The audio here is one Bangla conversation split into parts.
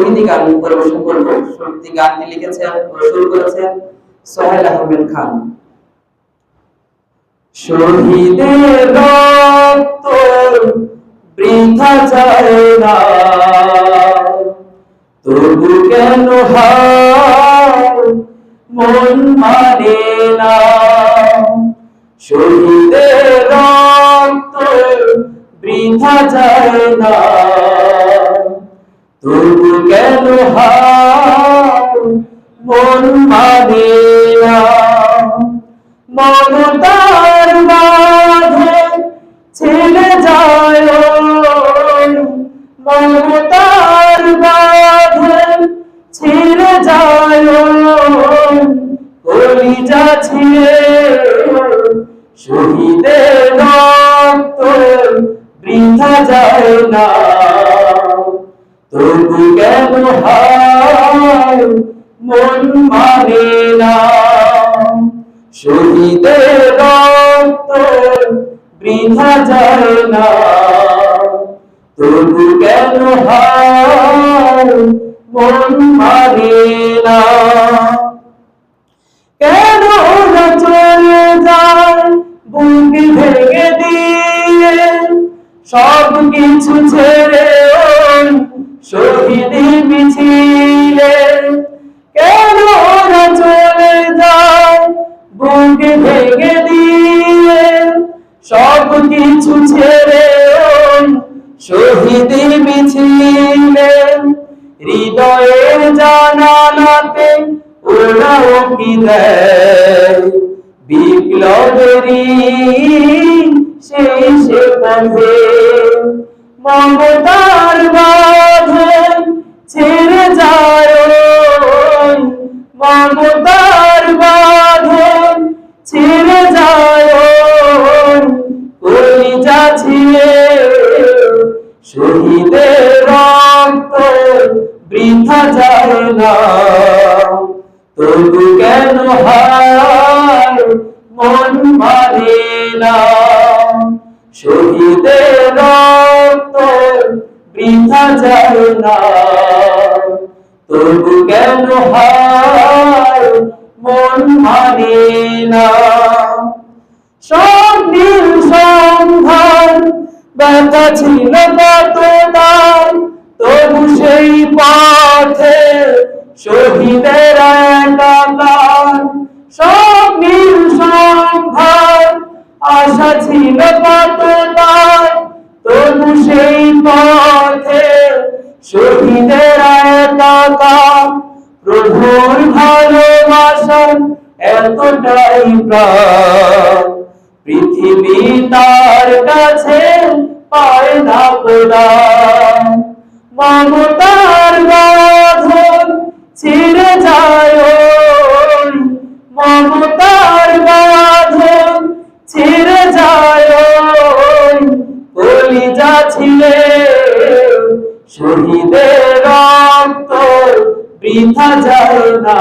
শহীদি গান পরিবেশন করব। শহীদি গানটি লিখেছেন সুর করেছেন সোহেল আহমেদ খান। শহীদের রক্ত বৃথা যায় না। তবু কেন মন মানে না? শহীদের রক্ত বৃথা যায় না। তবু কেন মন মানে মমতার বাঁধে ছেড়ে যায় মমতার বাঁধে ছেড়ে যায় কলিজা ছিঁড়ে শহীদের যায় না। তবু কেন হায় মন মানে না। শহীদের রক্ত বৃথা যায় না। তবু কেন হায় মন মানে না। কেন চলে যায়, বুক ভেঙে দিয়ে সব কিছু ছেড়ে শহীদি মিছিলে কেন ওরা চলে যায় বুক ভেঙে দিয়ে সব কিছু ছেড়ে শহীদি মিছিলে হৃদয়ের জানালাতে ওরাও কি দেয়? বিপ্লবেরই শেষ পথে মমতার মমতার বাঁধে ছেড়ে যায় কলিজা ছিঁড়ে, শহীদের রক্ত বৃথা যায় না। তবু কেন হায় মন মানে না? শহীদের রক্ত বৃথা যায় না। তবু কেন হায় মন মানে না? সব দিন সন্ধান ব্যথা ছিল কতটাই তবু সেই পথে শহীদের একাকার। সব নীল সন্ধান আশা ছিল কতটাই তবু সেই পথে শহীদের একাকার প্রভুর ভালোবাসা এতটাই প্রাণ। পৃথিবী তার কাছে পায় না প্রদান। মমতার বাঁধন ছিঁড়ে যায় মমতার বাঁধন ছিঁড়ে যায় কলিজা ছিলে শহীদের বৃথা যায় না।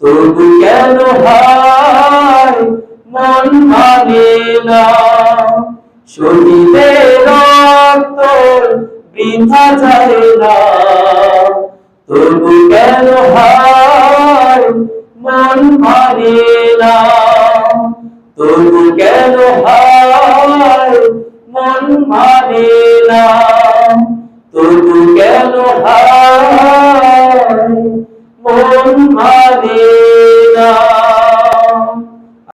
তবু কেন হায় মন মানে না? শহীদের রক্ত বৃথা যায় না। তবু কেন হায় মন মানে না? তবু কেন হায় মন মানে না? তবু কেন মন মানে